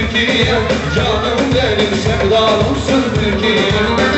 Türkiye Canım benim sevdalımsın Türkiye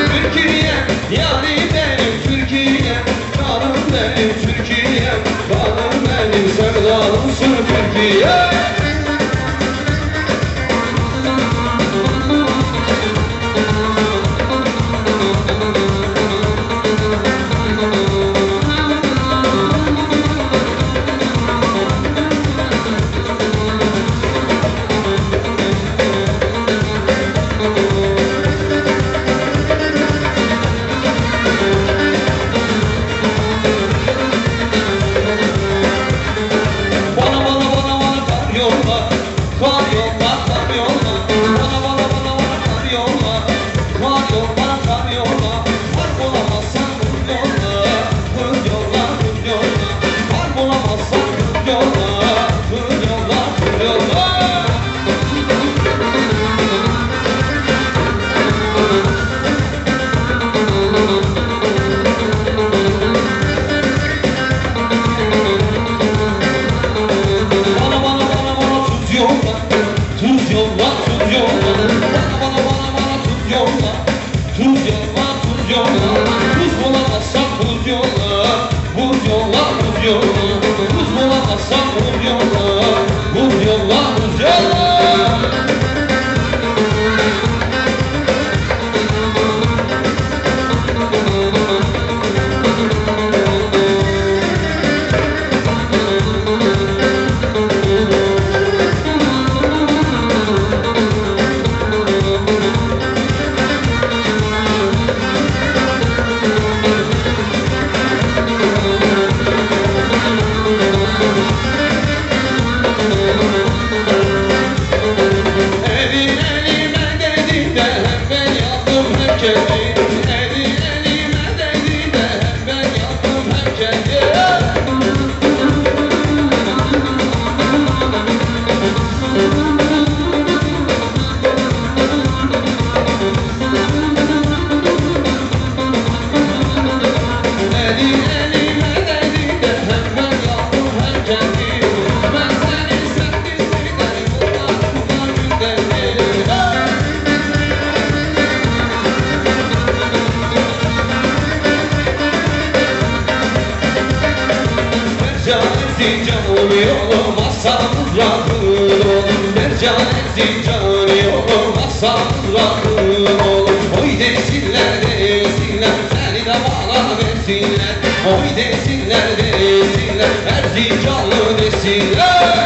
Zincan, zincan yolum Asarlarım oğlum Oy desinler desinler Seni de bana versinler Oy desinler desinler Her zincanlı desinler.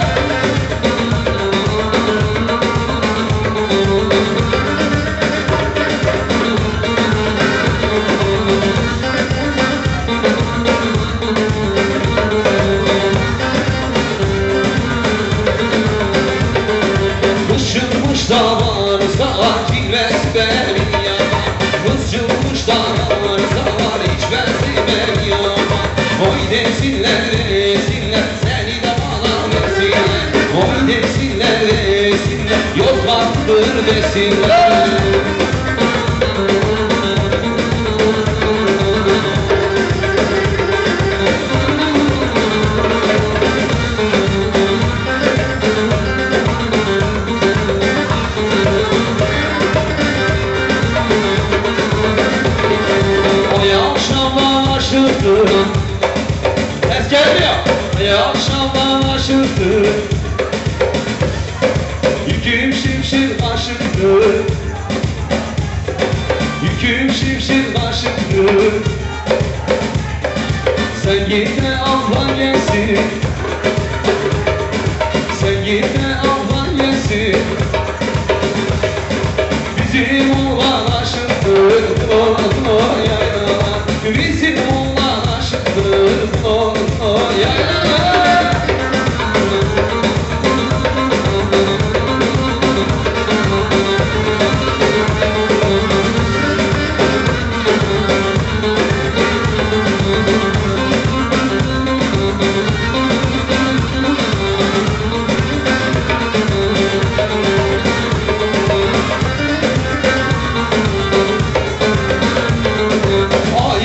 kızcılmış dağlar hiç verdim Oy desinler desinler Seni de bana Oy desinler desinler Yok vardır desinler. akşamdan aşırdı Yüküm şimşir aşırdı Yüküm şimşir aşırdı Sen gitme Allah gelsin.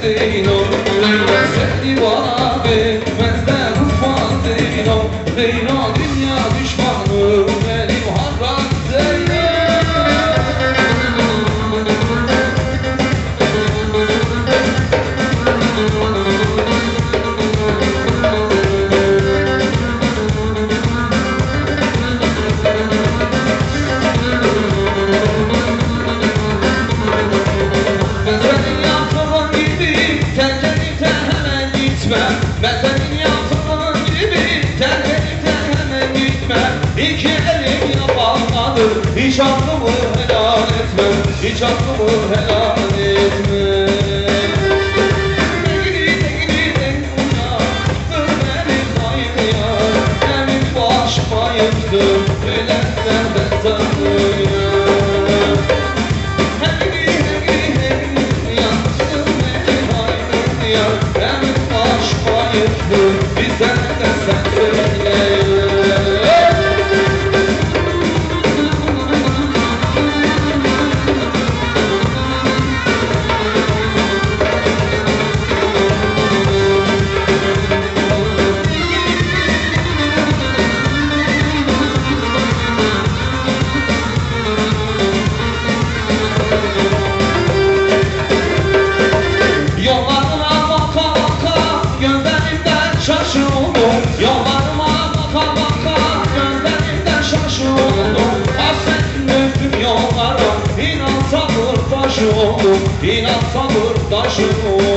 sevdin ol Gülenmez seni bana Hiç hakkımı helal etme Hiç hakkımı helal etme. Benim başıma yıktım 是我。